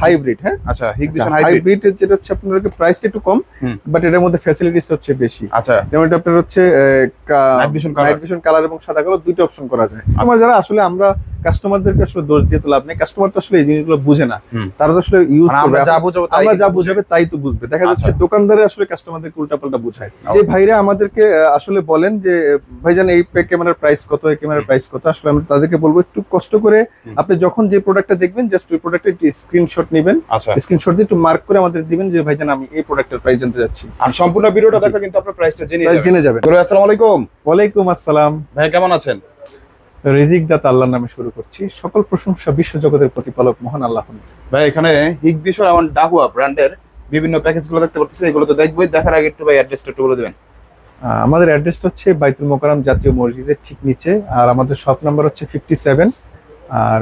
Hybrid হ্যাঁ? আচ্ছা Hikvision hybrid hybrid যেটা হচ্ছে আপনার প্রাইসটা একটু কম বাট এটার মধ্যে ফ্যাসিলিটিসটা হচ্ছে বেশি। আচ্ছা। যেমন এটা আপনার হচ্ছে colour। কালার এবং সাদা কালার দুটো অপশন করা যায়। আমার যারা আসলে আমরা কাস্টমারদেরকে আসলে দোষ দিয়ে তো লাভ নেই। কাস্টমার তো আসলে এই জিনিসগুলো বুঝে না। তারা তো আসলে ইউজ আমরা করবে। যা আমরা যা বুঝাবে তাই তো বুঝবে। দেখা যাচ্ছে আচ্ছা। দোকানদারে আসলে কাস্টমারদেরকে উল্টাপাল্টা বুঝায়। যে ভাইরা আমাদেরকে আসলে বলেন যে ভাইজান এই ক্যামেরার প্রাইস কত? এই ক্যামেরার প্রাইস কত? আসলে আমরা তাদেরকে বলব একটু কষ্ট করে আপনি যখন যে প্রোডাক্টটা দেখবেন জাস্ট ওই প্রোডাক্টের স্ক্রিনশট নেবেন। আচ্ছা। স্ক্রিনশট দিয়ে একটু মার্ক করে আমাদের দিবেন যে ভাইজান আমি এই প্রোডাক্টের প্রাইস জানতে যাচ্ছি আর সম্পূর্ণ ভিডিওটা। দেখো কিন্তু আপনার প্রাইসটা জেনে জেনে যাবেন। বলে আসসালামু আলাইকুম। ওয়ালাইকুম আসসালাম। ভাই কেমন আছেন? রিজিক দাত আল্লাহর নামে শুরু করছি। সকল প্রশংসা বিশ্ব জগতের প্রতিপালক মহান আল্লাহ ভাই এখানে হিগভিশন এবং ডাহুয়া ব্র্যান্ডের বিভিন্ন প্যাকেজগুলো দেখতে পাচ্ছি। এগুলো তো দেখবই দেখার আগে একটু ভাই অ্যাড্রেসটা একটু বলে দিবেন। আমাদের অ্যাড্রেসটা হচ্ছে বাইতুল মোকাররম জাতীয় মসজিদের ঠিক নিচে। আর আমাদের শপ নাম্বার হচ্ছে ফিফটি সেভেন আর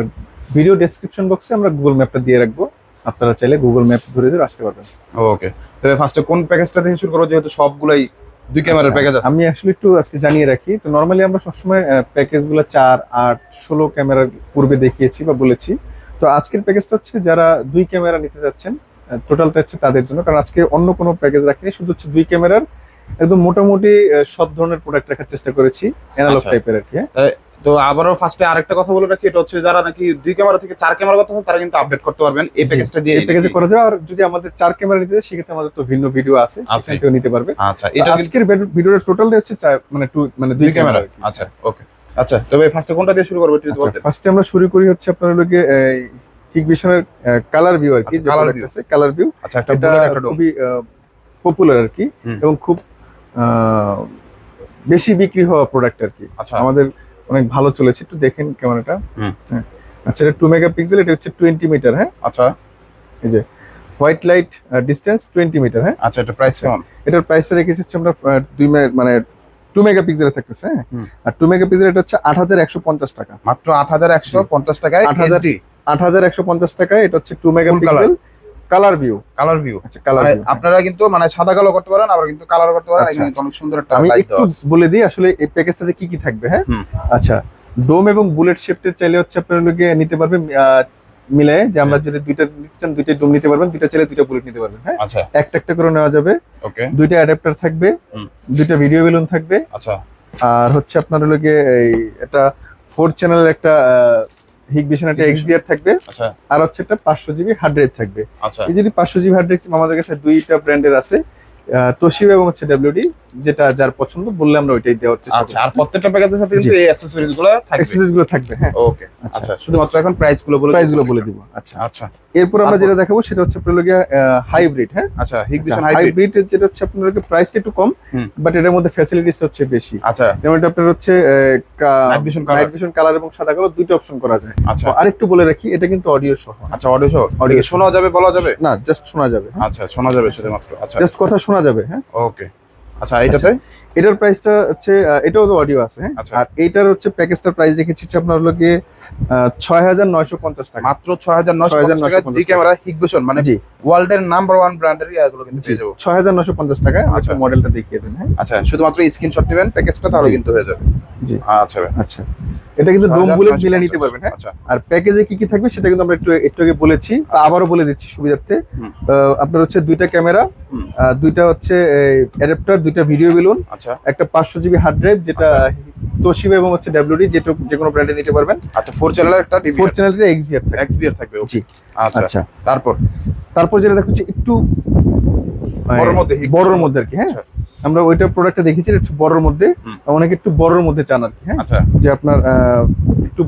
ভিডিও ডেসক্রিপশন বক্সে আমরা গুগল ম্যাপটা দিয়ে রাখব। আপনারা চাইলে গুগল ম্যাপ ধরে ধরে আসতে পারবেন। ওকে তাহলে ফার্স্টে কোন প্যাকেজটা থেকে শুরু করব? যেহেতু সবগুলাই দুই ক্যামেরার আচ্ছা, প্যাকেজ আছে আমি আসলে একটু আজকে জানিয়ে রাখি তো নর্মালি আমরা সবসময় প্যাকেজগুলো চার আট ষোলো ক্যামেরার পূর্বে দেখিয়েছি বা বলেছি তো আজকের প্যাকেজটা হচ্ছে যারা দুই ক্যামেরা নিতে যাচ্ছেন টোটালটা হচ্ছে তাদের জন্য কারণ আজকে অন্য কোনো প্যাকেজ রাখিনি শুধু হচ্ছে দুই ক্যামেরার একদম মোটামুটি সব ধরনের প্রোডাক্ট রাখার চেষ্টা করেছি অ্যানালগ আচ্ছা। টাইপের আর কি হ্যাঁ। তো আবারও ফার্স্টে আরেকটা কথা বলে রাখি এটা হচ্ছে যারা নাকি দুই ক্যামেরা থেকে চার ক্যামেরা কথা তারা কিন্তু আপডেট করতে পারবেন। এই প্যাকেজটা দিয়ে এই প্যাকেজে করা যায় আর যদি আমাদের চার ক্যামেরা নিতে সেক্ষেত্রে আমাদের তো ভিন্ন ভিডিও আছে আছে। সেখান থেকেও নিতে পারবে। আচ্ছা এটা আজকের ভিডিওর টোটাল হচ্ছে মানে টু মানে দুই ক্যামেরা আচ্ছা ওকে আচ্ছা তবে ফার্স্টে কোনটা দিয়ে শুরু করব একটু যদি বলতেন? ফার্স্টে আমরা শুরু করি হচ্ছে আপনার লোকে হিগভিশনের কালার ভিউ আর কি আচ্ছা, colour view। কালার ভিউ আচ্ছা একটা খুবই পপুলার আর কি এবং খুব আহ, বেশি বিক্রি হওয়া প্রোডাক্ট আর কি। আচ্ছা। আমাদের অনেক ভালো চলেছে একটু দেখেন ক্যামেরাটা। হুম। হ্যাঁ। আচ্ছা এটা টু মেগাপিক্সেল এটা হচ্ছে টোয়েন্টি মিটার হ্যাঁ? আচ্ছা। এই যে white light distance twenty meter হ্যাঁ? আচ্ছা এটা প্রাইস কেমন? এটার প্রাইসটা রেখেছি হচ্ছে আমরা দুই মানে টু মেগাপিক্সেলে থাকতেছে হ্যাঁ? আর টু মেগাপিক্সেল এটা হচ্ছে আট হাজার একশো পঞ্চাশ টাকা। মাত্র আট হাজার একশো পঞ্চাশ টাকায় 8,000 এইচডি আট হাজার একশো পঞ্চাশ টাকায় এটা হচ্ছে two megapixel colour view colour view আচ্ছা কালার মানে আপনারা কিন্তু মানে সাদা কালো করতে পারেন আবার কিন্তু কালার করতে পারেন আচ্ছা। কিন্তু অনেক সুন্দর একটা আমি লাইট একটু বলে দিই আসলে এই প্যাকেজটাতে কি কি থাকবে হ্যাঁ? আচ্ছা ডোম এবং বুলেট শেফটের চাইলে হচ্ছে আপনার লোকে নিতে পারবেন মিলে যে আমরা যদি দুইটা নিতে চান দুইটা ডোম নিতে পারবেন দুইটা চাইলে দুইটা বুলেট নিতে পারবেন হ্যাঁ? আচ্ছা। একটা একটা করে নেওয়া যাবে। ওকে। দুইটা অ্যাডাপ্টার থাকবে দুইটা ভিডিও বেলুন থাকবে। আচ্ছা। আর হচ্ছে আপনার লোকে এই এটা ফোর চ্যানেলের একটা হিগভিশন একটা এক্সবিআর থাকবে। আচ্ছা। আর হচ্ছে একটা পাঁচশো জিবি হার্ড ড্রাইভ থাকবে। আচ্ছা। এই যদি পাঁচশো জিবি হার্ড ড্রাইভ আমাদের কাছে দুইটা ব্র্যান্ডের আছে তোশিবা এবং হচ্ছে ডাব্লিউডি যেটা যার পছন্দ বললে আমরা ওইটাই দেওয়ার চেষ্টা আচ্ছা আর প্রত্যেকটা প্যাকেজের সাথে কিন্তু এই অ্যাকসেসরিজগুলো থাকবে। অ্যাক্সেসরিজগুলো থাকবে হ্যাঁ। ওকে আচ্ছা। আচ্ছা শুধুমাত্র এখন প্রাইসগুলো বলে প্রাইসগুলো বলে দিব আচ্ছা। আচ্ছা। এরপর আমরা যেটা দেখাবো সেটা হচ্ছে আপনার হাইব্রিড হ্যাঁ? আচ্ছা হিগনিশন হাইব্রিড আচ্ছা, যেটা হচ্ছে আপনার প্রাইসটা একটু কম বাট এটার মধ্যে ফ্যাসিলিটিসটা হচ্ছে বেশি। আচ্ছা। যেমন এটা আপনার হচ্ছে নাইট ভিশন কালার এবং সাদা কালার দুটো অপশন করা যায়। আচ্ছা। আরেকটু বলে রাখি এটা কিন্তু অডিও সহ আচ্ছা অডিও সহ অডিও শোনা যাবে বলা যাবে? না জাস্ট শোনা যাবে হ্যাঁ। আচ্ছা শোনা যাবে শুধুমাত্র আচ্ছা। জাস্ট কথা শোনা যাবে হ্যাঁ। ওকে আচ্ছা এটাতে আচ্ছা। এটার প্রাইসটা হচ্ছে এটাও তো অডিও আছে হ্যাঁ। আচ্ছা। আর এটার হচ্ছে প্যাকেজটার প্রাইস দেখেছি আপনার লগে গিয়ে টাকা। নাম্বার ওয়ান ব্র্যান্ডের দেখিয়ে দেন হ্যাঁ। শুধুমাত্র আচ্ছা। এটা কিন্তু নিতে পারবেন হ্যাঁ। আর প্যাকেজে কি কি থাকবে সেটা কিন্তু আমরা একটু একটু আগে বলেছি আবারও বলে দিচ্ছি সুবিধার্থে। আপনার হচ্ছে দুইটা ক্যামেরা দুইটা হচ্ছে দুইটা ভিডিও বেলুন আচ্ছা। একটা পাঁচশো জিবি হার্ড ড্রাইভ যেটা তোশিবা এবং হচ্ছে ডাব্লিউডি যেটা যে কোনো ব্র্যান্ডে নিতে পারবেন। আচ্ছা ফোর চ্যানেলের একটা টিভি ফোর চ্যানেলটা এক্সবিআর থাকে। এক্সবিআর থাকবে জি। আচ্ছা আচ্ছা। তারপর? তারপর যেটা দেখো হচ্ছে একটু বড়র মধ্যে বড়র মধ্যে আর কি হ্যাঁ? আচ্ছা। আমরা ওইটা প্রোডাক্টটা দেখেছি একটু বড়র মধ্যে অনেকে একটু বড়র মধ্যে চান আর কি হ্যাঁ? আচ্ছা। যে আপনার একটু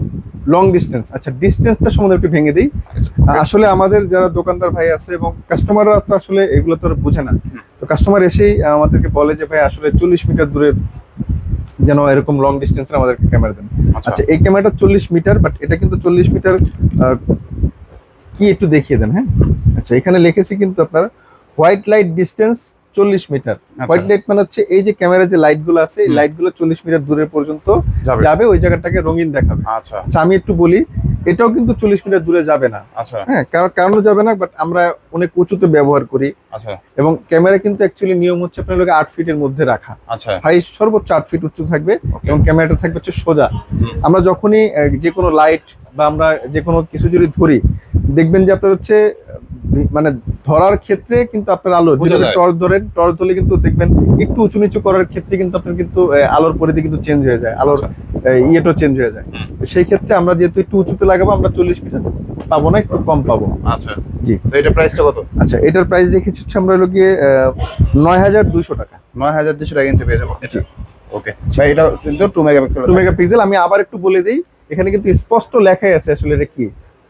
লং ডিস্টেন্স আচ্ছা ডিস্টেন্সটা সম্বন্ধে একটু ভেঙে দিই। আসলে আমাদের যারা দোকানদার ভাই আছে এবং কাস্টমাররা তো আসলে এগুলো তো আর বুঝে না। তো কাস্টমার এসেই আমাদেরকে বলে যে ভাই আসলে চল্লিশ মিটার দূরে যেন এরকম লং ডিস্টেন্সের আমাদেরকে ক্যামেরা দেন। আচ্ছা। আচ্ছা এই ক্যামেরাটা চল্লিশ মিটার বাট এটা কিন্তু চল্লিশ মিটার কি একটু দেখিয়ে দেন হ্যাঁ? আচ্ছা এখানে লিখেছি কিন্তু আপনার হোয়াইট লাইট ডিস্টেন্স চল্লিশ মিটার। আচ্ছা, হোয়াইট লাইট মানে হচ্ছে এই যে ক্যামেরার যে লাইটগুলো আছে এই। লাইটগুলো চল্লিশ মিটার দূরের পর্যন্ত যাবে। ওই জায়গাটাকে রঙিন দেখাবে। আচ্ছা। আচ্ছা আমি একটু বলি এটাও কিন্তু চল্লিশ মিটার দূরে যাবে না। আচ্ছা। হ্যাঁ কারণ কারণও যাবে না বাট আমরা অনেক উঁচুতে ব্যবহার করি। আচ্ছা। এবং ক্যামেরা কিন্তু অ্যাকচুয়ালি নিয়ম হচ্ছে আপনার লোকে আট ফিটের মধ্যে রাখা। আচ্ছা। হাই সর্বোচ্চ আট ফিট উঁচু থাকবে এবং ক্যামেরাটা থাকবে হচ্ছে সোজা। আমরা যখনই যে কোনো লাইট বা আমরা যে কোনো কিছু যদি ধরি দেখবেন যে আপনার হচ্ছে মানে ধরার ক্ষেত্রে কিন্তু আপনার আলো টর্চ ধরেন টর্চ ধরলে কিন্তু দেখবেন একটু উঁচু নিচু করার ক্ষেত্রে কিন্তু আপনার কিন্তু আলোর পরিধি কিন্তু চেঞ্জ হয়ে যায়। আলোর আচ্ছা। আহ, ইয়েটাও চেঞ্জ হয়ে যায়। সেই ক্ষেত্রে আমরা যেহেতু একটু উঁচুতে লাগাবো আমরা চল্লিশ মিটার পাবো না একটু কম পাবো। আচ্ছা। জি। তো এটা প্রাইসটা কত? আচ্ছা এটার প্রাইস রেখেছি হচ্ছে আমরা হলো গিয়ে নয় হাজার দুইশো টাকা। নয় হাজার দুশো টাকা কিন্তু পেয়ে যাব। ওকে ভাই এটা কিন্তু টু মেগাপিক্সেল টু মেগাপিক্সেল আমি আবার একটু বলে দিই এখানে কিন্তু স্পষ্ট লেখাই আছে আসলে এটা কি।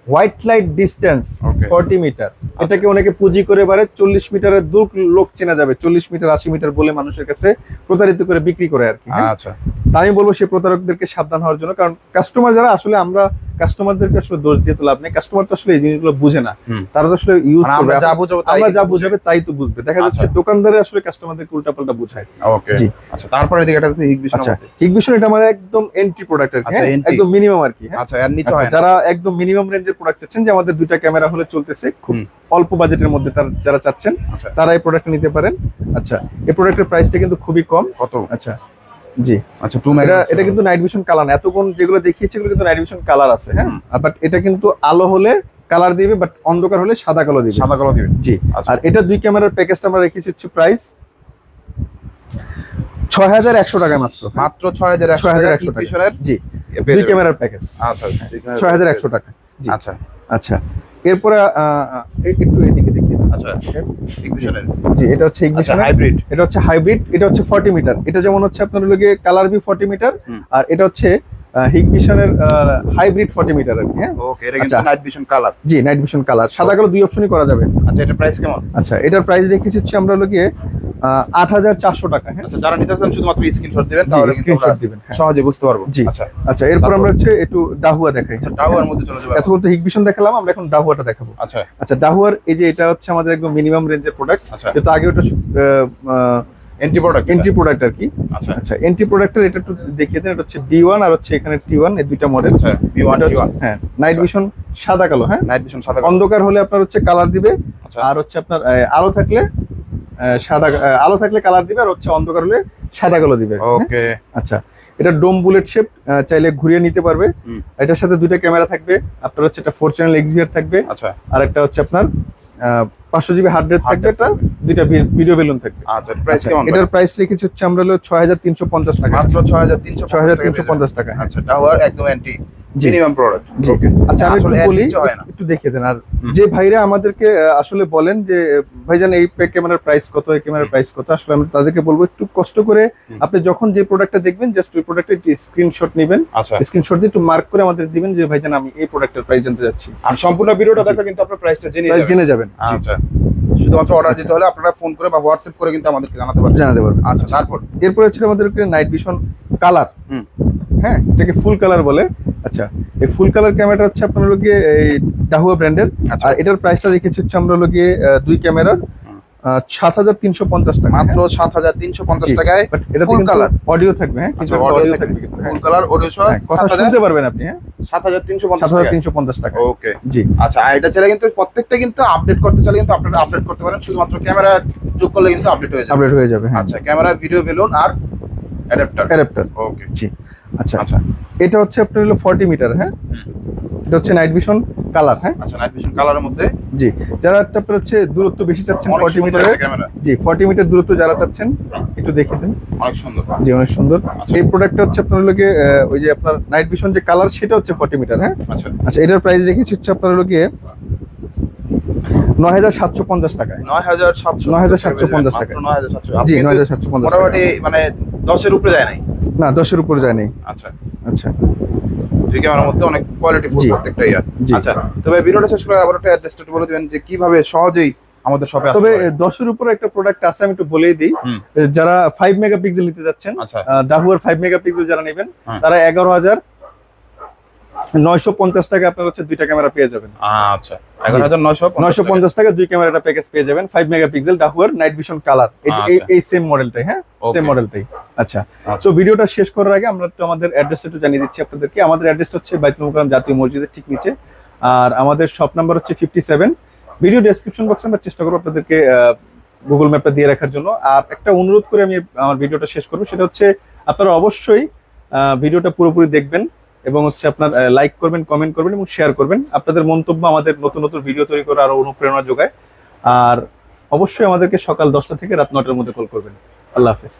White light distance forty meter. এটাকে অনেকে পুঁজি করে বাড়ে চল্লিশ মিটারের দূর লোক চেনা যাবে চল্লিশ মিটার আশি মিটার বলে মানুষের কাছে প্রতারিত করে বিক্রি করে আর কি হ্যাঁ? আচ্ছা। তাই আমি বলব সেই প্রতারকদেরকে সাবধান হওয়ার জন্য কারণ কাস্টমার যারা আসলে আমরা কাস্টমারদেরকে আসলে দোষ দিয়ে তো লাভ নেই। কাস্টমার তো আসলে এই জিনিসগুলো বুঝে না। তারা তো আসলে ইউজ মানে আমরা করবে। যা বুঝাবো তাই আমরা যা বুঝাবে তাই তো বুঝবে। দেখা যাচ্ছে আচ্ছা। দোকানদারে আসলে কাস্টমারদেরকে উল্টাপাল্টা বুঝায়। ওকে আচ্ছা তারপরে দিকে এটা হিগ বিশন আচ্ছা হিগবিশন এটা আমার একদম এন্ট্রি প্রোডাক্ট আর কি আচ্ছা, হ্যাঁ? একদম মিনিমাম আর কি হ্যাঁ? আচ্ছা এর নিচে আচ্ছা, হয় যারা একদম মিনিমাম রেঞ্জের প্রোডাক্ট চাচ্ছেন যে আমাদের দুইটা ক্যামেরা হলে চলতেছে খুব অল্প বাজেটের মধ্যে তারা যারা চাচ্ছেন আচ্ছা। তারা এই প্রোডাক্ট নিতে পারেন। আচ্ছা এই প্রোডাক্টের প্রাইসটা কিন্তু খুবই কম। কত? আচ্ছা জি। আচ্ছা টু মেগাপিক্সেল এটা কিন্তু নাইট ভিশন কালার না। এতক্ষণ যেগুলো দেখিয়েছি এগুলো কিন্তু নাইট ভিশন কালার আছে হ্যাঁ? বাট এটা কিন্তু আলো হলে কালার দিবে বাট অন্ধকার হলে সাদা কালো দিবে। সাদা কালো দিবে। জি। আচ্ছা। আর এটা দুই ক্যামেরার প্যাকেজটা আমরা রেখেছি হচ্ছে প্রাইস ছয় হাজার একশো টাকা মাত্র। মাত্র ছয় হাজার একশো 6100 টাকা। জি। দুই ক্যামেরার প্যাকেজ আচ্ছা ছয় হাজার একশো টাকা। জি। আচ্ছা। আচ্ছা। এরপরে একটু এদিকে আচ্ছা জি এটা হচ্ছে আচ্ছা ইগনিশনের হাইব্রিড এটা হচ্ছে হাইব্রিড এটা হচ্ছে 40 মিটার এটা যেমন হচ্ছে আপনার লগে কালার বি 40 মিটার আর এটা হচ্ছে হিগভিশনের হাইব্রিড 40 মিটার আর কি হ্যাঁ? ওকে এটা কিন্তু। নাইট ভিশন কালার জি নাইট ভিশন কালার সাদা কালো দুই অপশনই করা যাবে। আচ্ছা এটা প্রাইস কেমন? আচ্ছা এটার প্রাইস রেখেছি হচ্ছে আমরা লগে আট হাজার চারশো টাকা হ্যাঁ? আচ্ছা যারা নিতে চান শুধুমাত্র স্ক্রিনশট দিবেন তাহলে স্ক্রিনশট দিবেন হ্যাঁ। সহজে বুঝতে পারব। জি। আচ্ছা। আচ্ছা এরপর আমরা হচ্ছে একটু ডাহুয়া দেখাই। আচ্ছা টাওয়ার মধ্যে চলে যাবে। এতক্ষণ তো হিগভিশন দেখালাম আমরা এখন ডাহুয়াটা দেখাবো। আচ্ছা। আচ্ছা ডাহুয়ার এই যে এটা হচ্ছে আমাদের একদম মিনিমাম রেঞ্জের প্রোডাক্ট আচ্ছা। যেহেতু আগে ওটা এন্টি প্রোডাক্ট এন্ট্রি প্রোডাক্ট আর কি। আচ্ছা। আচ্ছা এন্ট্রি প্রোডাক্টের এটা একটু দেখিয়ে দেন এটা হচ্ছে ডি ওয়ান আর হচ্ছে এখানে টি ওয়ান এই দুইটা মডেল আচ্ছা ওয়ান হ্যাঁ নাইট আচ্ছা। ভিশন সাদা কালো হ্যাঁ? নাইট ভিশন সাদা অন্ধকার হলে আপনার হচ্ছে কালার দিবে আচ্ছা। আর হচ্ছে আপনার আলো থাকলে সাদা আলো থাকলে কালার দিবে আর হচ্ছে অন্ধকার হলে সাদা কালো দিবে হ্যাঁ? ওকে আচ্ছা এটা ডোম বুলেট শেপ চাইলে ঘুরিয়ে নিতে পারবে। এটার সাথে দুইটা ক্যামেরা থাকবে আপনার হচ্ছে একটা ফোর চ্যানেল এক্সভিআর থাকবে। আচ্ছা। আর একটা হচ্ছে আপনার পাঁচশো জিবি হার্ড রেট থাকবে এটা দুইটা ভিডিও বেলুন থাকবে। আচ্ছা প্রাইস আচ্ছা, কেমন এটার প্রাইস রেখেছি হচ্ছে আমরা হলো ছয় হাজার তিনশো পঞ্চাশ টাকা। মাত্র ছয় হাজার তিনশো ছয় হাজার তিনশো পঞ্চাশ টাকা। আচ্ছা টাওয়ার একদম অ্যান্টি। মিনিমাম প্রোডাক্ট আচ্ছা আমি একটু বলি নিচে না। একটু দেখিয়ে দেন। আর যে ভাইরা আমাদেরকে আসলে বলেন যে ভাইজান এই ক্যামেরার প্রাইস কত এই ক্যামেরার প্রাইস কত আসলে আমরা তাদেরকে বলব একটু কষ্ট করে আপনি যখন যে প্রোডাক্টটা দেখবেন জাস্ট ওই প্রোডাক্টের একটি স্ক্রিনশট নেবেন। আচ্ছা। স্ক্রিনশট দিয়ে একটু মার্ক করে আমাদের দিবেন যে ভাইজান আমি এই প্রোডাক্টের প্রাইস জানতে যাচ্ছি আর সম্পূর্ণ ভিডিওটা। কিন্তু আপনার প্রাইসটা জেনে জেনে যাবেন। আচ্ছা। শুধুমাত্র অর্ডার আচ্ছা। দিতে হলে আপনারা ফোন করে বা হোয়াটসঅ্যাপ করে কিন্তু আমাদেরকে জানাতে পারবেন। জানাতে পারবেন। আচ্ছা তারপর? এরপরে ছিল আমাদের নাইট ভিশন কালার হুম। হ্যাঁ এটাকে ফুল কালার বলে। আচ্ছা এই ফুল কালার ক্যামেরাটা হচ্ছে আপনার লোকে এই ডাহুয়া ব্র্যান্ডের আচ্ছা। আর এটার প্রাইসটা রেখেছি হচ্ছে আমরা লোকে দুই ক্যামেরার সাত হাজার তিনশো পঞ্চাশ টাকা। মাত্র সাত হাজার তিনশো পঞ্চাশ টাকায় এটা কিন্তু অডিও থাকবে হ্যাঁ কিছু আচ্ছা, অডিও থাকবে থাকবে। কিন্তু হ্যাঁ। ফুল কালার অডিও সহ হ্যাঁ, কথা শুনতে পারবেন আপনি হ্যাঁ। সাত হাজার তিনশো পঞ্চাশ হাজার তিনশো পঞ্চাশ টাকা ওকে জি। আচ্ছা আর এটা চাইলে কিন্তু প্রত্যেকটা কিন্তু আপডেট করতে চাইলে কিন্তু আপনারা আপডেট করতে পারেন। শুধুমাত্র ক্যামেরা যোগ করলে কিন্তু আপডেট হয়ে যাবে। আপডেট হয়ে যাবে হ্যাঁ। আচ্ছা ক্যামেরা ভিডিও বেলুন আর অ্যাডাপ্টার অ্যাডাপ্টার ওকে জি। আচ্ছা আচ্ছা। এটা হচ্ছে আপনার হলো ফর্টি মিটার হ্যাঁ? এটা হচ্ছে নাইট ভিশন কালার হ্যাঁ? আচ্ছা নাইট ভিশন কালারের মধ্যে? জি। যারা আপনার হচ্ছে দূরত্ব বেশি চাচ্ছেন ফর্টি ক্যামেরা জি ফর্টি মিটার দূরত্ব যারা চাচ্ছেন একটু দেখে দিন। অনেক সুন্দর। জি অনেক সুন্দর। আচ্ছা। এই প্রোডাক্টটা হচ্ছে আপনার লোকে ওই যে আপনার নাইট ভিশন যে কালার সেটা হচ্ছে ফর্টি মিটার হ্যাঁ? আচ্ছা। আচ্ছা এটার প্রাইস রেখেছি হচ্ছে আপনার লোকে নয় হাজার সাতশো পঞ্চাশ টাকায়। নয় হাজার সাতশো। 9750 টাকা। নয় হাজার সাতশো। জি নয় হাজার সাতশো পঞ্চাশ মোটামুটি মানে দশের উপরে যায় নাই? না দশের উপরে যায়নি আচ্ছা। আচ্ছা। দুই ক্যামেরার মধ্যে অনেক কোয়ালিটি ফুল প্রত্যেকটা ইয়ার আচ্ছা তবে ভিডিওটা শেষ করে আবার একটা অ্যাড্রেসটা বলে দিবেন যে কীভাবে সহজেই আমাদের শপে তবে দশের উপরে একটা প্রোডাক্ট আছে আমি একটু বলেই দিই। যারা ফাইভ মেগাপিক্সেল নিতে যাচ্ছেন আচ্ছা। ডাহুয়ার ফাইভ মেগাপিক্সেল যারা নেবেন হ্যাঁ। তারা এগারো হাজার নয়শো পঞ্চাশ টাকা আপনার হচ্ছে দুইটা ক্যামেরা পেয়ে যাবেন। আচ্ছা নয়শো পঞ্চাশ টাকা। দুই ক্যামেরাটা প্যাকেজ পেয়ে যাবেন ফাইভ মেগাপিক্সেল ডাহুয়ার নাইট ভিশন কালার এই এই- আচ্ছা। সেম মডেলটাই হ্যাঁ? সেম. মডেলটাই আচ্ছা। আচ্ছা। তো ভিডিওটা শেষ করার আগে আমরা একটু আমাদের অ্যাড্রেসটা একটু জানিয়ে দিচ্ছি আপনাদেরকে। আমাদের অ্যাড্রেসটা হচ্ছে বাইতুল মোকাররম জাতীয় মসজিদের ঠিক নিচে। আর আমাদের শপ নাম্বার হচ্ছে ফিফটি সেভেন ভিডিও ডেসক্রিপশন বক্সে আমরা চেষ্টা করব আপনাদেরকে গুগল ম্যাপটা দিয়ে রাখার জন্য। আর একটা অনুরোধ করে আমি আমার ভিডিওটা শেষ করব। সেটা হচ্ছে আপনারা অবশ্যই ভিডিওটা পুরোপুরি দেখবেন। এবং হচ্ছে আপনার লাইক করবেন কমেন্ট করবেন এবং শেয়ার করবেন। আপনাদের মন্তব্য আমাদের নতুন নতুন ভিডিও তৈরি করে আরও অনুপ্রেরণা যোগায়। আর অবশ্যই আমাদেরকে সকাল দশটা থেকে রাত নটার মধ্যে কল করবেন। আল্লাহ হাফেজ।